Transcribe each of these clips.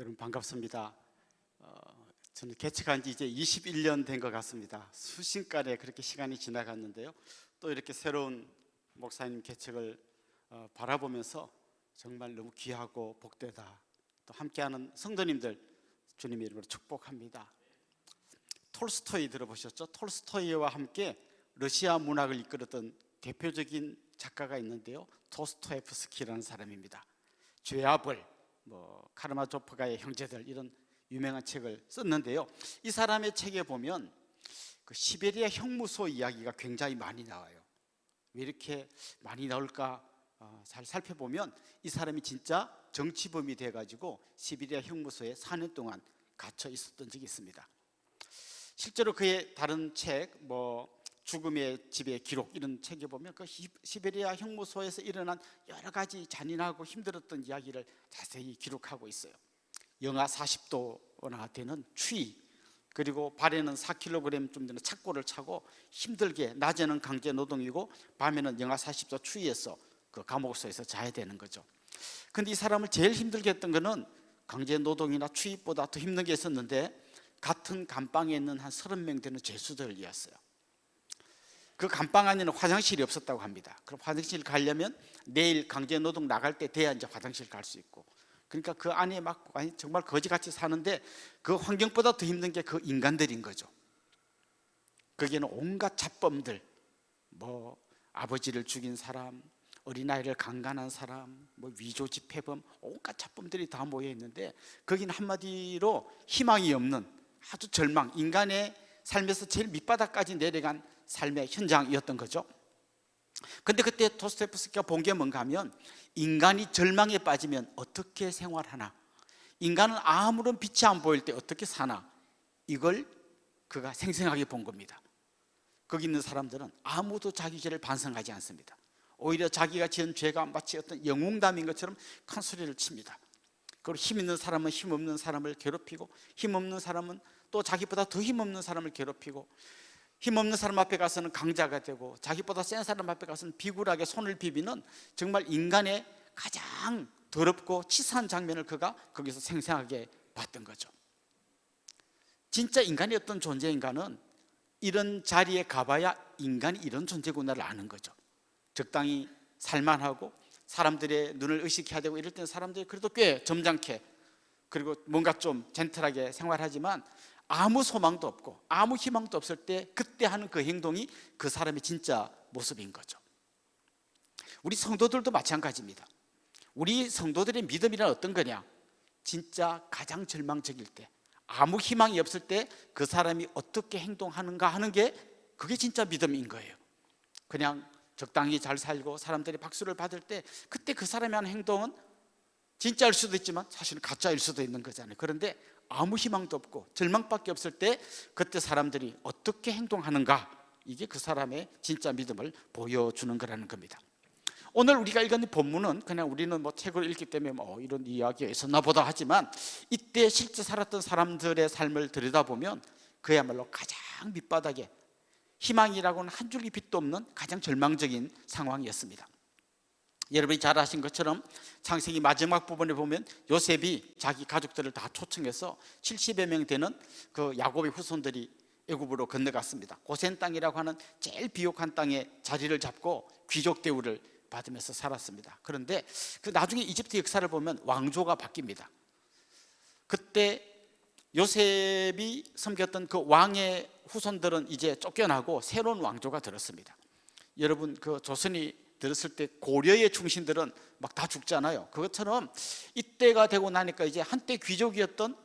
여러분 반갑습니다. 어, 저는 개척한 지 이제 21년 된 것 같습니다. 수신간에 그렇게 시간이 지나갔는데요. 또 이렇게 새로운 목사님 개척을 어, 바라보면서 정말 너무 귀하고 복되다. 또 함께하는 성도님들 주님의 이름으로 축복합니다. 톨스토이 들어보셨죠? 톨스토이와 함께 러시아 문학을 이끌었던 대표적인 작가가 있는데요. 도스토옙스키라는 사람입니다. 죄아벌, 뭐 카르마조프가의 형제들 이런 유명한 책을 썼는데요. 이 사람의 책에 보면 그 시베리아 형무소 이야기가 굉장히 많이 나와요. 왜 이렇게 많이 나올까 어, 잘 살펴보면 이 사람이 진짜 정치범이 돼가지고 시베리아 형무소에 4년 동안 갇혀 있었던 적이 있습니다. 실제로 그의 다른 책, 뭐 죽음의 집의 기록 이런 책에 보면 그 시- 시베리아 형무소에서 일어난 여러 가지 잔인하고 힘들었던 이야기를 자세히 기록하고 있어요. 영하 40도나 되는 추위 그리고 발에는 4kg쯤 되는 착고를 차고 힘들게 낮에는 강제 노동이고 밤에는 영하 40도 추위에서 그 감옥소에서 자야 되는 거죠. 근데 이 사람을 제일 힘들게 했던 거는 강제 노동이나 추위보다 더 힘든 게 있었는데 같은 감방에 있는 한 30명 되는 죄수들이었어요. 그 감방 안에는 화장실이 없었다고 합니다. 그럼 화장실 가려면 내일 강제 노동 나갈 때 돼야 이제 화장실 갈 수 있고. 그러니까 그 안에 막 아니, 정말 거지같이 사는데 그 환경보다 더 힘든 게 그 인간들인 거죠. 거기에는 온갖 잡범들, 뭐 아버지를 죽인 사람, 어린아이를 강간한 사람, 뭐 위조 집회범, 온갖 잡범들이 다 모여 있는데 거기는 한마디로 희망이 없는 아주 절망, 인간의 삶에서 제일 밑바닥까지 내려간 삶의 현장이었던 거죠. 근데 그때 도스토옙스키가 본 게 뭔가 하면 인간이 절망에 빠지면 어떻게 생활하나 인간은 아무런 빛이 안 보일 때 어떻게 사나 이걸 그가 생생하게 본 겁니다. 거기 있는 사람들은 아무도 자기 죄를 반성하지 않습니다. 오히려 자기가 지은 죄가 마치 어떤 영웅담인 것처럼 큰 소리를 칩니다. 그리고 힘 있는 사람은 힘 없는 사람을 괴롭히고 힘 없는 사람은 또 자기보다 더 힘 없는 사람을 괴롭히고 힘 없는 사람 앞에 가서는 강자가 되고 자기보다 센 사람 앞에 가서는 비굴하게 손을 비비는 정말 인간의 가장 더럽고 치사한 장면을 그가 거기서 생생하게 봤던 거죠. 진짜 인간이 어떤 존재인가는 이런 자리에 가봐야 인간이 이런 존재구나를 아는 거죠. 적당히 살만하고 사람들의 눈을 의식해야 되고 이럴 때는 사람들이 그래도 꽤 점잖게 그리고 뭔가 좀 젠틀하게 생활하지만 아무 소망도 없고 아무 희망도 없을 때 그때 하는 그 행동이 그 사람의 진짜 모습인 거죠. 우리 성도들도 마찬가지입니다. 우리 성도들의 믿음이란 어떤 거냐? 진짜 가장 절망적일 때, 아무 희망이 없을 때 그 사람이 어떻게 행동하는가 하는 게 그게 진짜 믿음인 거예요. 그냥 적당히 잘 살고 사람들이 박수를 받을 때 그때 그 사람이 하는 행동은 진짜일 수도 있지만 사실은 가짜일 수도 있는 거잖아요. 그런데 아무 희망도 없고 절망밖에 없을 때 그때 사람들이 어떻게 행동하는가 이게 그 사람의 진짜 믿음을 보여주는 거라는 겁니다. 오늘 우리가 읽은 이 본문은 그냥 우리는 뭐 책을 읽기 때문에 뭐 이런 이야기가 있었나 보다 하지만 이때 실제 살았던 사람들의 삶을 들여다보면 그야말로 가장 밑바닥에 희망이라고는 한 줄기 빛도 없는 가장 절망적인 상황이었습니다. 여러분이 잘 아신 것처럼 창세기 마지막 부분에 보면 요셉이 자기 가족들을 다 초청해서 70여 명 되는 그 야곱의 후손들이 애굽으로 건너갔습니다. 고센 땅이라고 하는 제일 비옥한 땅에 자리를 잡고 귀족 대우를 받으면서 살았습니다. 그런데 그 나중에 이집트 역사를 보면 왕조가 바뀝니다. 그때 요셉이 섬겼던 그 왕의 후손들은 이제 쫓겨나고 새로운 왕조가 들었습니다. 여러분 그 조선이 들었을 때 고려의 충신들은 막 다 죽잖아요. 그것처럼 이때가 되고 나니까 이제 한때 귀족이었던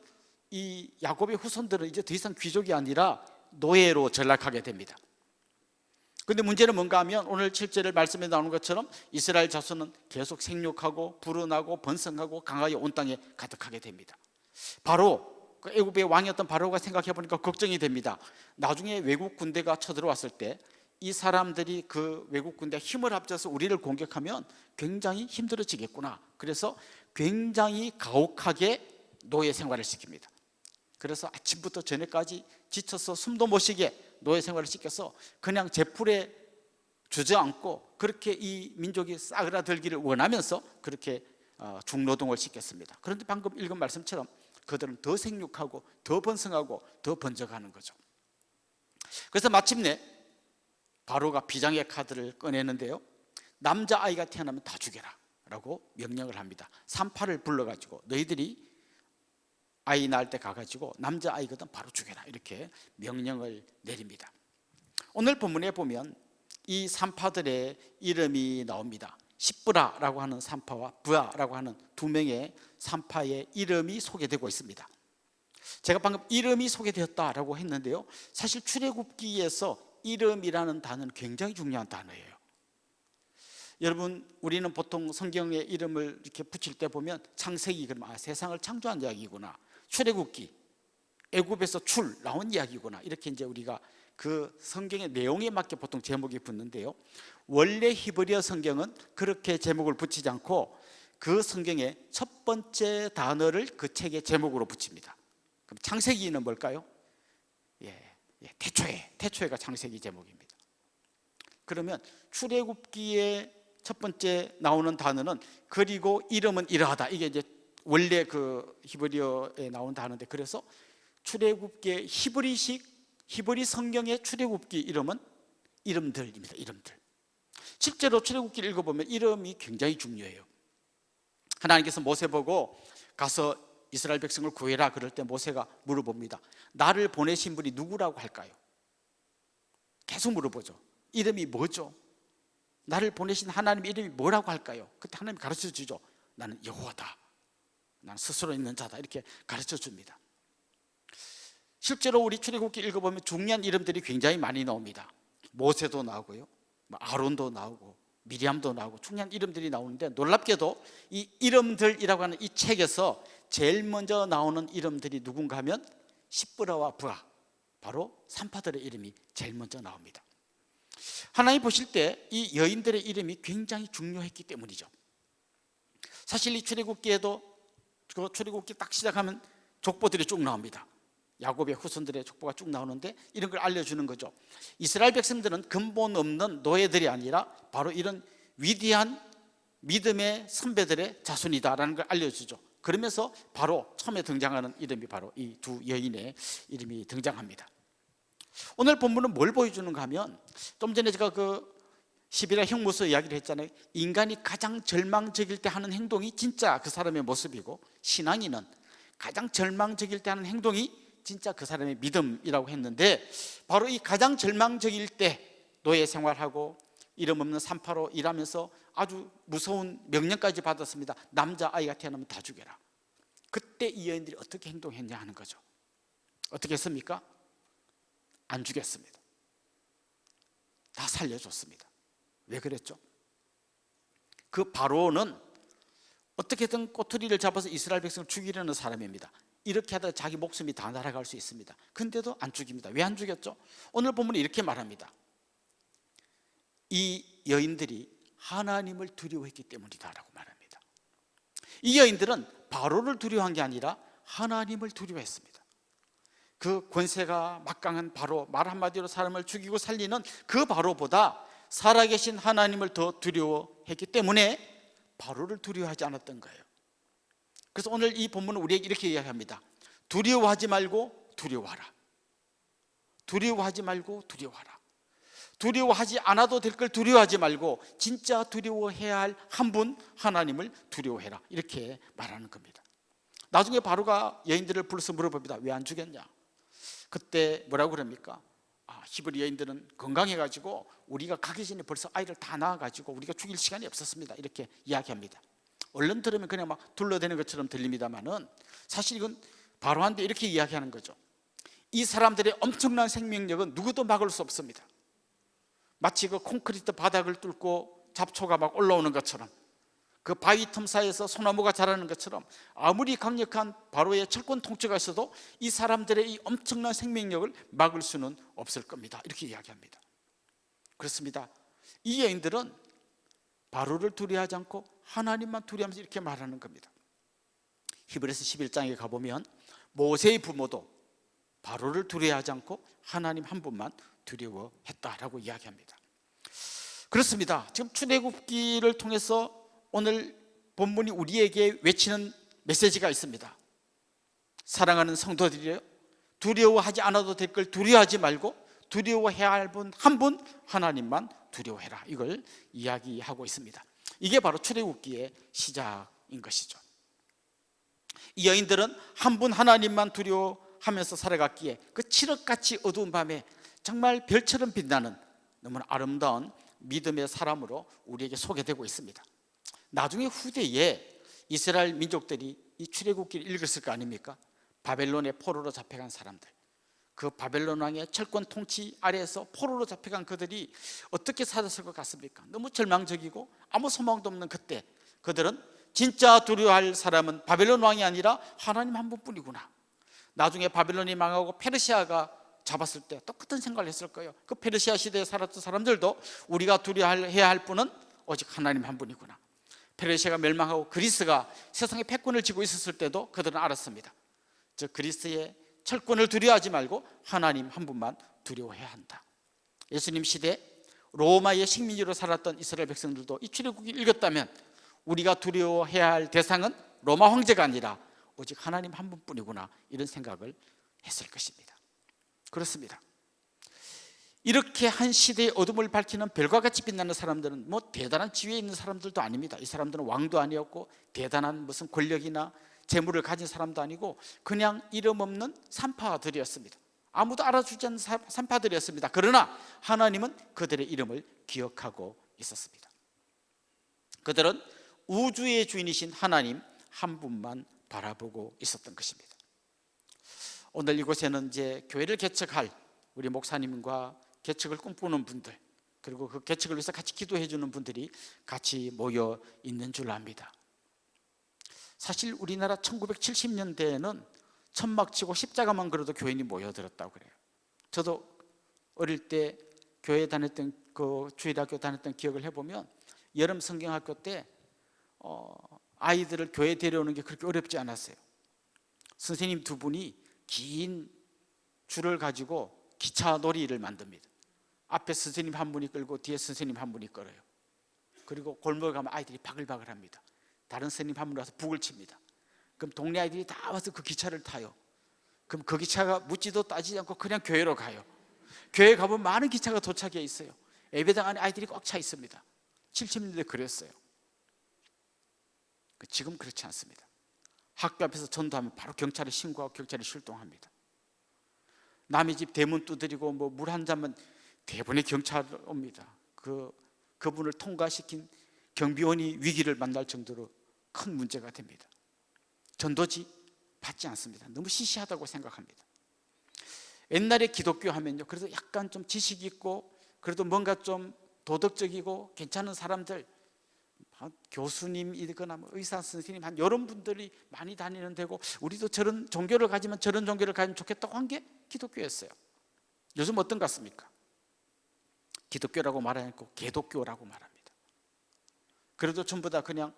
이 야곱의 후손들은 이제 더 이상 귀족이 아니라 노예로 전락하게 됩니다. 근데 문제는 뭔가 하면 오늘 7절을 말씀에 나오는 것처럼 이스라엘 자손은 계속 생육하고 불어나고 번성하고 강하게 온 땅에 가득하게 됩니다. 바로 그 애굽의 왕이었던 바로가 생각해 보니까 걱정이 됩니다. 나중에 외국 군대가 쳐들어왔을 때 이 사람들이 그 외국 군대 힘을 합쳐서 우리를 공격하면 굉장히 힘들어지겠구나. 그래서 굉장히 가혹하게 노예 생활을 시킵니다. 그래서 아침부터 저녁까지 지쳐서 숨도 못 쉬게 노예 생활을 시켜서 그냥 제풀에 주저앉고 그렇게 이 민족이 싸그라들기를 원하면서 그렇게 어, 중노동을 시켰습니다. 그런데 방금 읽은 말씀처럼 그들은 더 생육하고 더 번성하고 더 번져가는 거죠. 그래서 마침내 바로가 비장의 카드를 꺼내는데요. 남자 아이가 태어나면 다 죽여라 라고 명령을 합니다. 산파를 불러가지고 너희들이 아이 낳을 때 가가지고 남자 아이거든 바로 죽여라 이렇게 명령을 내립니다. 오늘 본문에 보면 이 산파들의 이름이 나옵니다. 십브라라고 하는 산파와 부아라고 하는 두 명의 산파의 이름이 소개되고 있습니다. 제가 방금 이름이 소개되었다라고 했는데요. 사실 출애굽기에서 이름이라는 단어는 굉장히 중요한 단어예요. 여러분 우리는 보통 성경의 이름을 이렇게 붙일 때 보면 창세기 그러면 아, 세상을 창조한 이야기구나. 출애굽기 애굽에서 출 나온 이야기구나. 이렇게 이제 우리가 그 성경의 내용에 맞게 보통 제목이 붙는데요. 원래 히브리어 성경은 그렇게 제목을 붙이지 않고 그 성경의 첫 번째 단어를 그 책의 제목으로 붙입니다. 그럼 창세기는 뭘까요? 예, 예, 태초에 태초에가 창세기 제목입니다. 그러면 출애굽기의 첫 번째 나오는 단어는 그리고 이름은 이러하다. 이게 이제 원래 그 히브리어에 나온 단어인데 그래서 출애굽기의 히브리식 히브리 성경의 출애굽기 이름은 이름들입니다. 이름들. 실제로 출애굽기를 읽어보면 이름이 굉장히 중요해요. 하나님께서 모세 보고 가서 이스라엘 백성을 구해라 그럴 때 모세가 물어봅니다. 나를 보내신 분이 누구라고 할까요? 계속 물어보죠. 이름이 뭐죠? 나를 보내신 하나님 이름이 뭐라고 할까요? 그때 하나님 가르쳐 주죠. 나는 여호와다. 나는 스스로 있는 자다. 이렇게 가르쳐 줍니다. 실제로 우리 출애굽기 읽어보면 중요한 이름들이 굉장히 많이 나옵니다. 모세도 나오고요, 뭐 아론도 나오고 미리암도 나오고 중요한 이름들이 나오는데 놀랍게도 이 이름들이라고 하는 이 책에서 제일 먼저 나오는 이름들이 누군가 하면 십브라와 부하 바로 산파들의 이름이 제일 먼저 나옵니다. 하나님 보실 때 이 여인들의 이름이 굉장히 중요했기 때문이죠. 사실 이 출애굽기에도 그 출애굽기 딱 시작하면 족보들이 쭉 나옵니다. 야곱의 후손들의 족보가 쭉 나오는데 이런 걸 알려주는 거죠. 이스라엘 백성들은 근본 없는 노예들이 아니라 바로 이런 위대한 믿음의 선배들의 자손이다라는 걸 알려주죠. 그러면서 바로 처음에 등장하는 이름이 바로 이 두 여인의 이름이 등장합니다. 오늘 본문은 뭘 보여주는가 하면 좀 전에 제가 그 11화 형무소 이야기를 했잖아요. 인간이 가장 절망적일 때 하는 행동이 진짜 그 사람의 모습이고 신앙인은 가장 절망적일 때 하는 행동이 진짜 그 사람의 믿음이라고 했는데 바로 이 가장 절망적일 때 노예 생활하고 이름 없는 산파로 일하면서 아주 무서운 명령까지 받았습니다. 남자 아이가 태어나면 다 죽여라. 그때 이 여인들이 어떻게 행동했냐 하는 거죠. 어떻게 했습니까? 안 죽였습니다. 다 살려줬습니다. 왜 그랬죠? 그 바로는 어떻게든 꼬투리를 잡아서 이스라엘 백성을 죽이려는 사람입니다. 이렇게 하다 자기 목숨이 다 날아갈 수 있습니다. 근데도 안 죽입니다. 왜 안 죽였죠? 오늘 본문은 이렇게 말합니다. 이 여인들이 하나님을 두려워했기 때문이다라고 말합니다. 이 여인들은 바로를 두려워한 게 아니라 하나님을 두려워했습니다. 그 권세가 막강한 바로 말 한마디로 사람을 죽이고 살리는 그 바로보다 살아계신 하나님을 더 두려워했기 때문에 바로를 두려워하지 않았던 거예요. 그래서 오늘 이 본문은 우리에게 이렇게 이야기합니다. 두려워하지 말고 두려워하라. 두려워하지 말고 두려워하라. 두려워하지 않아도 될 걸 두려워하지 말고 진짜 두려워해야 할 한 분 하나님을 두려워해라. 이렇게 말하는 겁니다. 나중에 바로가 여인들을 불러서 물어봅니다. 왜 안 죽였냐? 그때 뭐라고 그럽니까? 아, 히브리 여인들은 건강해가지고 우리가 가기 전에 벌써 아이를 다 낳아가지고 우리가 죽일 시간이 없었습니다. 이렇게 이야기합니다. 얼른 들으면 그냥 막 둘러대는 것처럼 들립니다만은 사실 이건 바로한테 이렇게 이야기하는 거죠. 이 사람들의 엄청난 생명력은 누구도 막을 수 없습니다. 마치 그 콘크리트 바닥을 뚫고 잡초가 막 올라오는 것처럼 그 바위 틈 사이에서 소나무가 자라는 것처럼 아무리 강력한 바로의 철권 통치가 있어도 이 사람들의 이 엄청난 생명력을 막을 수는 없을 겁니다. 이렇게 이야기합니다. 그렇습니다. 이 여인들은 바로를 두려워하지 않고 하나님만 두려워하면서 이렇게 말하는 겁니다. 히브리서 11장에 가보면 모세의 부모도 바로를 두려워하지 않고 하나님 한 분만 두려워했다라고 이야기합니다. 그렇습니다. 지금 출애굽기를 통해서 오늘 본문이 우리에게 외치는 메시지가 있습니다. 사랑하는 성도들이요. 두려워하지 않아도 될 걸 두려워하지 말고 두려워해야 할 분한분 하나님만 두려워해라. 이걸 이야기하고 있습니다. 이게 바로 출애굽기의 시작인 것이죠. 이 여인들은 한 분 하나님만 두려워하면서 살아갔기에 그 칠흑같이 어두운 밤에 정말 별처럼 빛나는 너무나 아름다운 믿음의 사람으로 우리에게 소개되고 있습니다. 나중에 후대에 이스라엘 민족들이 이 출애굽기를 읽었을 거 아닙니까? 바벨론의 포로로 잡혀간 사람들. 그 바벨론 왕의 철권 통치 아래에서 포로로 잡혀간 그들이 어떻게 살았을 것 같습니까? 너무 절망적이고 아무 소망도 없는 그때 그들은 진짜 두려워할 사람은 바벨론 왕이 아니라 하나님 한 분뿐이구나. 나중에 바벨론이 망하고 페르시아가 잡았을 때 똑같은 생각을 했을 거예요. 그 페르시아 시대에 살았던 사람들도 우리가 두려워해야 할 분은 오직 하나님 한 분이구나. 페르시아가 멸망하고 그리스가 세상에 패권을 쥐고 있었을 때도 그들은 알았습니다. 저 그리스의 철권을 두려워하지 말고 하나님 한 분만 두려워해야 한다. 예수님 시대 로마의 식민지로 살았던 이스라엘 백성들도 이 출애굽기 읽었다면 우리가 두려워해야 할 대상은 로마 황제가 아니라 오직 하나님 한 분뿐이구나 이런 생각을 했을 것입니다. 그렇습니다. 이렇게 한 시대의 어둠을 밝히는 별과 같이 빛나는 사람들은 뭐 대단한 지위에 있는 사람들도 아닙니다. 이 사람들은 왕도 아니었고 대단한 무슨 권력이나 재물을 가진 사람도 아니고 그냥 이름 없는 산파들이었습니다. 아무도 알아주지 않는 사- 산파들이었습니다. 그러나 하나님은 그들의 이름을 기억하고 있었습니다. 그들은 우주의 주인이신 하나님 한 분만 바라보고 있었던 것입니다. 오늘 이곳에는 이제 교회를 개척할 우리 목사님과 개척을 꿈꾸는 분들 그리고 그 개척을 위해서 같이 기도해 주는 분들이 같이 모여 있는 줄 압니다. 사실 우리나라 1970년대에는 천막 치고 십자가만 그려도 교인이 모여들었다고 그래요. 저도 어릴 때 교회 다녔던 그 주일학교 다녔던 기억을 해보면 여름 성경학교 때 어, 아이들을 교회 데려오는 게 그렇게 어렵지 않았어요. 선생님 두 분이 긴 줄을 가지고 기차 놀이를 만듭니다. 앞에 선생님 한 분이 끌고 뒤에 선생님 한 분이 끌어요. 그리고 골목에 가면 아이들이 바글바글 합니다. 다른 선생님 한 분 와서 북을 칩니다. 그럼 동네 아이들이 다 와서 그 기차를 타요. 그럼 그 기차가 묻지도 따지지 않고 그냥 교회로 가요. 교회 가보면 많은 기차가 도착해 있어요. 예배당 안에 아이들이 꽉 차 있습니다. 70년대 그랬어요. 그 지금 그렇지 않습니다. 학교 앞에서 전도하면 바로 경찰에 신고하고 경찰이 출동합니다. 남의 집 대문 두드리고 뭐 물 한 잔만 대부분의 경찰 옵니다. 그 그분을 통과시킨 경비원이 위기를 만날 정도로 큰 문제가 됩니다. 전도지 받지 않습니다. 너무 시시하다고 생각합니다. 옛날에 기독교 하면요. 그래도 약간 좀 지식 있고 그래도 뭔가 좀 도덕적이고 괜찮은 사람들 한 교수님 이거나 뭐 의사 선생님 한 이런 분들이 많이 다니는 데고 우리도 저런 종교를 가지면 저런 종교를 가지면 좋겠다고 한 게 기독교였어요. 요즘 어떤 것 같습니까? 기독교라고 말하지 않고 개독교라고 말합니다. 그래도 전부 다 그냥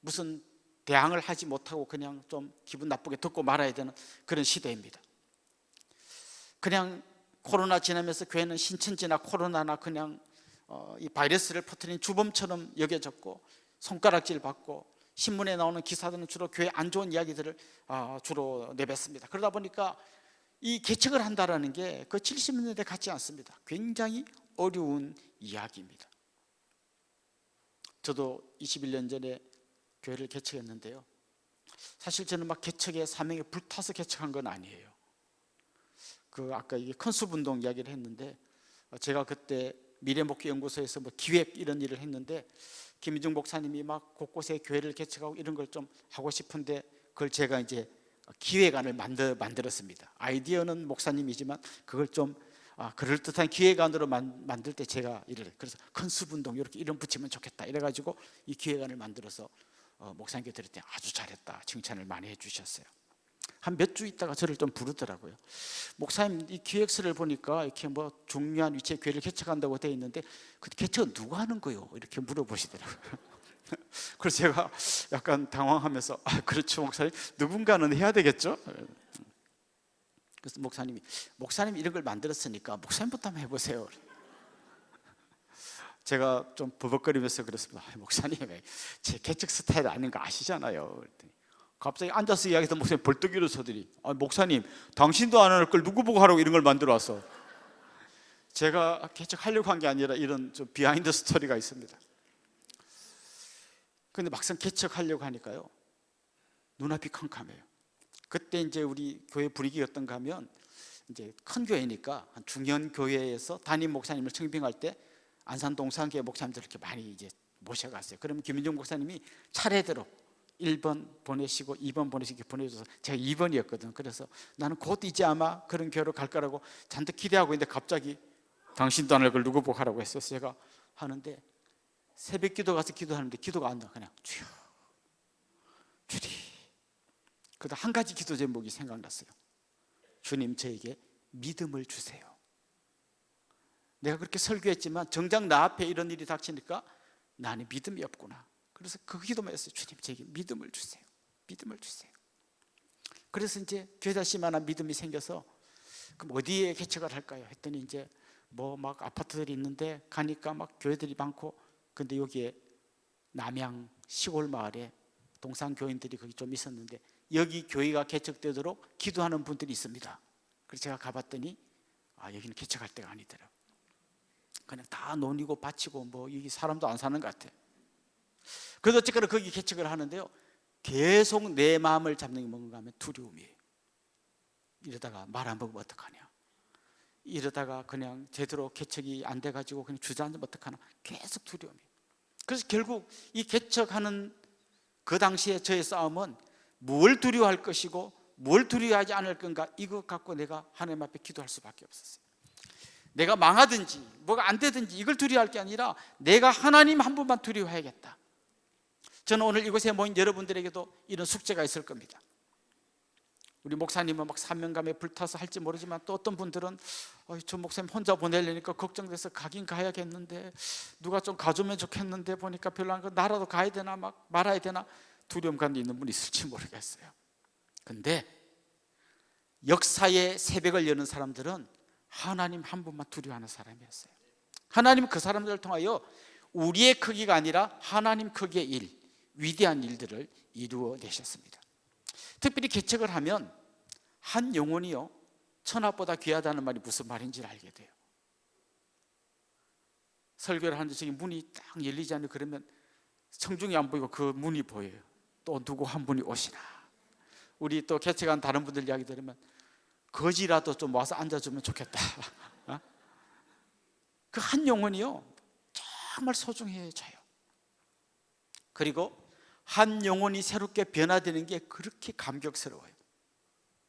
무슨 대항을 하지 못하고 그냥 좀 기분 나쁘게 듣고 말아야 되는 그런 시대입니다. 그냥 코로나 지나면서 교회는 신천지나 코로나나 그냥 어, 이 바이러스를 퍼뜨린 주범처럼 여겨졌고 손가락질 받고 신문에 나오는 기사들은 주로 교회 안 좋은 이야기들을 아, 주로 내뱉습니다. 그러다 보니까 이 개척을 한다라는 게 그 70년대 같지 않습니다. 굉장히 어려운 이야기입니다. 저도 21년 전에 교회를 개척했는데요. 사실 저는 막 개척의 사명에 불타서 개척한 건 아니에요. 그 아까 이게 컨셉 운동 이야기를 했는데 제가 그때 미래목회연구소에서 뭐 기획 이런 일을 했는데 김희중 목사님이 막 곳곳에 교회를 개척하고 이런 걸 좀 하고 싶은데 그걸 제가 이제 기획안을 만들, 만들었습니다. 아이디어는 목사님이지만 그걸 좀 아, 그럴듯한 기획안으로 만, 만들 때 제가 이를 그래서 운동 이렇게 이름 붙이면 좋겠다 이래가지고 이 기획안을 만들어서 어, 목사님께 드릴 때 아주 잘했다 칭찬을 많이 해주셨어요. 한 몇 주 있다가 저를 좀 부르더라고요. 목사님 이 기획서를 보니까 이렇게 뭐 중요한 위치에 교회를 개척한다고 돼 있는데 그 개척은 누가 하는 거요? 이렇게 물어보시더라고요. 그래서 제가 약간 당황하면서 아 그렇죠 목사님 누군가는 해야 되겠죠. 그래서 목사님이 목사님 이런 걸 만들었으니까 목사님부터 한번 해보세요. 제가 좀 버벅거리면서 그랬습니다. "아이, 목사님, 제 개척 스타일 아닌 거 아시잖아요. 그랬더니 갑자기 앉아서 이야기했던 목사님 벌떡 일어서더니 아, 목사님, 당신도 안 할 걸 누구 보고 하라고 이런 걸 만들어 왔어. 제가 개척하려고 한 게 아니라 이런 좀 비하인드 스토리가 있습니다. 근데 막상 개척하려고 하니까요. 눈앞이 캄캄해요. 그때 이제 우리 교회 분위기 어떤가 하면 이제 큰 교회니까 한 중년 교회에서 담임 목사님을 청빙할 때 안산 동산교회 목사님들 이렇게 많이 이제 모셔갔어요. 그러면 김윤정 목사님이 차례대로 1번 보내시고 2번 보내시고 보내줘서 제가 2번이었거든. 그래서 나는 곧 이제 아마 그런 교회로 갈 거라고 잔뜩 기대하고 있는데 갑자기 당신도 안할걸 누구 보고 하라고 했어서 제가 하는데 새벽 기도 가서 기도하는데 기도가 안 나. 그냥 주여 주리. 그다 한 가지 기도 제목이 생각났어요. 주님 저에게 믿음을 주세요. 내가 그렇게 설교했지만 정작 나 앞에 이런 일이 닥치니까 나는 믿음이 없구나. 그래서 그 기도만 했어요. 주님 저에게 믿음을 주세요. 믿음을 주세요. 그래서 이제 죄다시만한 믿음이 생겨서 그럼 어디에 개척을 할까요? 했더니 이제 뭐 막 아파트들이 있는데 가니까 막 교회들이 많고 근데 여기에 남양 시골 마을에 동산 교인들이 거기 좀 있었는데 여기 교회가 개척되도록 기도하는 분들이 있습니다. 그래서 제가 가봤더니 아 여기는 개척할 때가 아니더라. 그냥 다 논이고 밭이고 뭐 여기 사람도 안 사는 것 같아. 그래서 어쨌거나 거기 개척을 하는데요. 계속 내 마음을 잡는 게 뭔가 하면 두려움이에요. 이러다가 말 안 먹으면 어떡하냐. 이러다가 그냥 제대로 개척이 안 돼가지고 그냥 주저앉으면 어떡하나. 계속 두려움이에요. 그래서 결국 이 개척하는 그 당시에 저의 싸움은 뭘 두려워할 것이고 뭘 두려워하지 않을 건가 이것 갖고 내가 하나님 앞에 기도할 수밖에 없었어요. 내가 망하든지 뭐가 안 되든지 이걸 두려워할 게 아니라 내가 하나님 한 분만 두려워해야겠다. 저는 오늘 이곳에 모인 여러분들에게도 이런 숙제가 있을 겁니다. 우리 목사님은 막 사명감에 불타서 할지 모르지만 또 어떤 분들은 어, 저 목사님 혼자 보내려니까 걱정돼서 가긴 가야겠는데 누가 좀 가주면 좋겠는데 보니까 별로 안 가. 나라도 가야 되나 막 말아야 되나 두려움 가운데 있는 분이 있을지 모르겠어요. 근데 역사의 새벽을 여는 사람들은 하나님 한 분만 두려워하는 사람이었어요. 하나님 그 사람들을 통하여 우리의 크기가 아니라 하나님 크기의 일, 위대한 일들을 이루어 내셨습니다. 특별히 개척을 하면 한 영혼이요 천하보다 귀하다는 말이 무슨 말인지를 알게 돼요. 설교를 하는데 저기 문이 딱 열리지 않는 그러면 청중이 안 보이고 그 문이 보여요. 또 누구 한 분이 오시나. 우리 또 개척한 다른 분들 이야기 들으면 거지라도 좀 와서 앉아주면 좋겠다. 어? 그한 영혼이요 정말 소중해져요. 그리고 한 영혼이 새롭게 변화되는 게 그렇게 감격스러워요.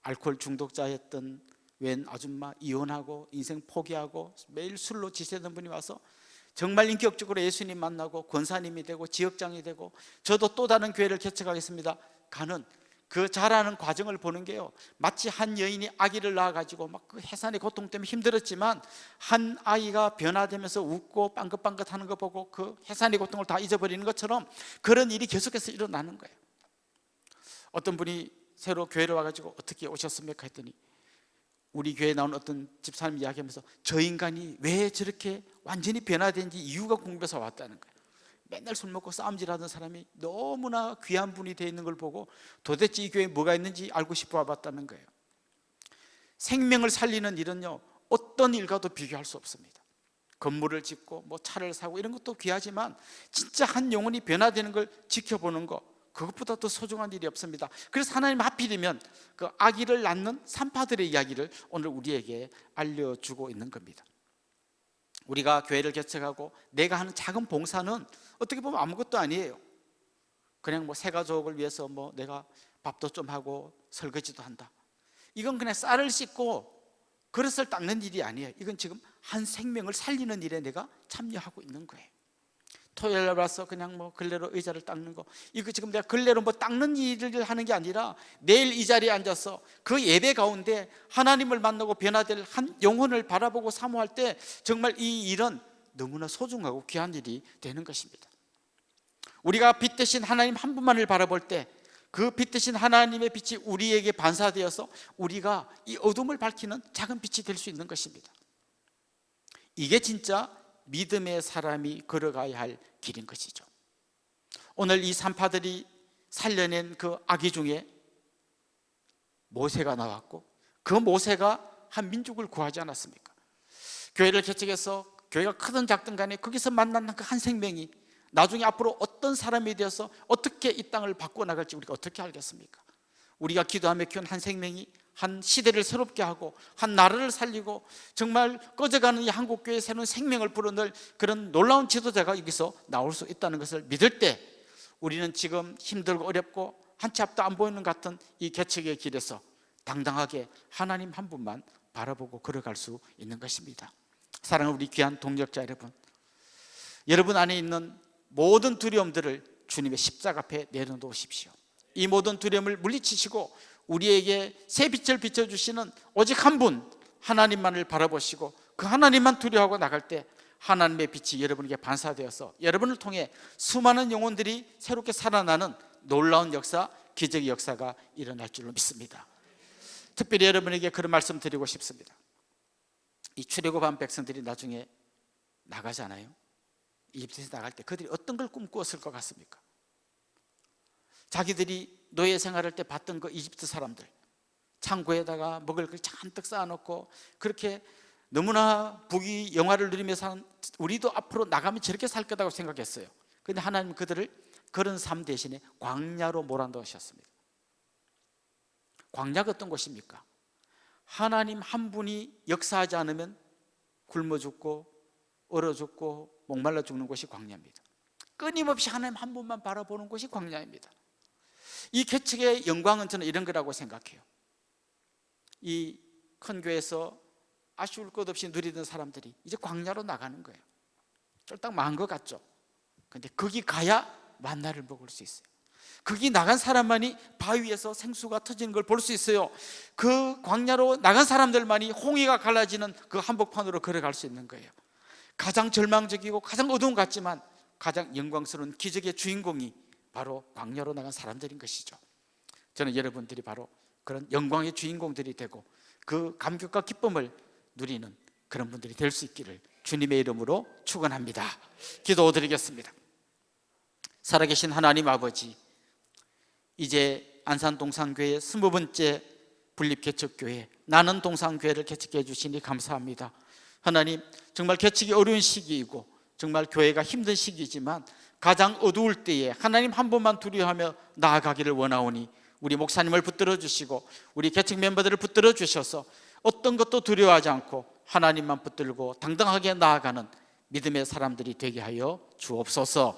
알코올 중독자였던 웬 아줌마 이혼하고 인생 포기하고 매일 술로 지새던 분이 와서 정말 인격적으로 예수님 만나고 권사님이 되고 지역장이 되고 저도 또 다른 교회를 개척하겠습니다. 가는 그 자라는 과정을 보는 게요. 마치 한 여인이 아기를 낳아 가지고 막 그 해산의 고통 때문에 힘들었지만 한 아이가 변화되면서 웃고 빵긋빵긋 하는 거 보고 그 해산의 고통을 다 잊어버리는 것처럼 그런 일이 계속해서 일어나는 거예요. 어떤 분이 새로 교회를 와 가지고 어떻게 오셨습니까 했더니 우리 교회에 나온 어떤 집사님 이야기하면서 저 인간이 왜 저렇게 완전히 변화된지 이유가 궁금해서 왔다는 거예요. 맨날 술 먹고 싸움질하던 사람이 너무나 귀한 분이 되어 있는 걸 보고 도대체 이 교회에 뭐가 있는지 알고 싶어 와봤다는 거예요. 생명을 살리는 일은요 어떤 일과도 비교할 수 없습니다. 건물을 짓고 뭐 차를 사고 이런 것도 귀하지만 진짜 한 영혼이 변화되는 걸 지켜보는 것 그것보다 더 소중한 일이 없습니다. 그래서 하나님 하필이면 그 아기를 낳는 산파들의 이야기를 오늘 우리에게 알려주고 있는 겁니다. 우리가 교회를 개척하고 내가 하는 작은 봉사는 어떻게 보면 아무것도 아니에요. 그냥 뭐 새가족을 위해서 뭐 내가 밥도 좀 하고 설거지도 한다. 이건 그냥 쌀을 씻고 그릇을 닦는 일이 아니에요. 이건 지금 한 생명을 살리는 일에 내가 참여하고 있는 거예요. 토요일 날 와서 그냥 뭐 걸레로 의자를 닦는 거 이거 지금 내가 걸레로 뭐 닦는 일을 하는 게 아니라 내일 이 자리에 앉아서 그 예배 가운데 하나님을 만나고 변화될 한 영혼을 바라보고 사모할 때 정말 이 일은 너무나 소중하고 귀한 일이 되는 것입니다. 우리가 빛 대신 하나님 한 분만을 바라볼 때 그 빛 대신 하나님의 빛이 우리에게 반사되어서 우리가 이 어둠을 밝히는 작은 빛이 될 수 있는 것입니다. 이게 진짜 믿음의 사람이 걸어가야 할 길인 것이죠. 오늘 이 산파들이 살려낸 그 아기 중에 모세가 나왔고 그 모세가 한 민족을 구하지 않았습니까? 교회를 개척해서 교회가 크든 작든 간에 거기서 만난 그 한 생명이 나중에 앞으로 어떤 사람이 되어서 어떻게 이 땅을 바꾸어 나갈지 우리가 어떻게 알겠습니까? 우리가 기도하며 키운 한 생명이 한 시대를 새롭게 하고 한 나라를 살리고 정말 꺼져가는 이 한국 교회에 새로운 생명을 불어넣을 그런 놀라운 지도자가 여기서 나올 수 있다는 것을 믿을 때 우리는 지금 힘들고 어렵고 한 치 앞도 안 보이는 것 같은 이 개척의 길에서 당당하게 하나님 한 분만 바라보고 걸어갈 수 있는 것입니다. 사랑하는 우리 귀한 동력자 여러분, 여러분 안에 있는 모든 두려움들을 주님의 십자가 앞에 내려놓으십시오. 이 모든 두려움을 물리치시고 우리에게 새 빛을 비춰주시는 오직 한 분 하나님만을 바라보시고 그 하나님만 두려워하고 나갈 때 하나님의 빛이 여러분에게 반사되어서 여러분을 통해 수많은 영혼들이 새롭게 살아나는 놀라운 역사, 기적의 역사가 일어날 줄로 믿습니다. 특별히 여러분에게 그런 말씀 드리고 싶습니다. 이 출애굽한 백성들이 나중에 나가잖아요. 이집트에서 나갈 때 그들이 어떤 걸 꿈꾸었을 것 같습니까? 자기들이 노예 생활할 때 봤던 그 이집트 사람들 창고에다가 먹을 걸 잔뜩 쌓아놓고 그렇게 너무나 부귀 영화를 누리며 사는 우리도 앞으로 나가면 저렇게 살 거다고 생각했어요. 근데 하나님 그들을 그런 삶 대신에 광야로 몰아넣으셨습니다. 광야가 어떤 곳입니까? 하나님 한 분이 역사하지 않으면 굶어 죽고 얼어 죽고 목말라 죽는 곳이 광야입니다. 끊임없이 하나님 한 분만 바라보는 곳이 광야입니다. 이 개척의 영광은 저는 이런 거라고 생각해요. 이 큰 교회에서 아쉬울 것 없이 누리던 사람들이 이제 광야로 나가는 거예요. 쫄딱 망한 것 같죠? 근데 거기 가야 만나를 먹을 수 있어요. 거기 나간 사람만이 바위에서 생수가 터지는 걸 볼 수 있어요. 그 광야로 나간 사람들만이 홍해가 갈라지는 그 한복판으로 걸어갈 수 있는 거예요. 가장 절망적이고 가장 어두운 것 같지만 가장 영광스러운 기적의 주인공이 바로 광야로 나간 사람들인 것이죠. 저는 여러분들이 바로 그런 영광의 주인공들이 되고 그 감격과 기쁨을 누리는 그런 분들이 될 수 있기를 주님의 이름으로 축원합니다. 기도드리겠습니다. 살아계신 하나님 아버지, 이제 안산 동산교회 스무 번째 분립 개척교회 나는 동산교회를 개척해 주시니 감사합니다. 하나님 정말 개척이 어려운 시기이고 정말 교회가 힘든 시기지만 가장 어두울 때에 하나님 한 분만 두려워하며 나아가기를 원하오니 우리 목사님을 붙들어 주시고 우리 개척 멤버들을 붙들어 주셔서 어떤 것도 두려워하지 않고 하나님만 붙들고 당당하게 나아가는 믿음의 사람들이 되게 하여 주옵소서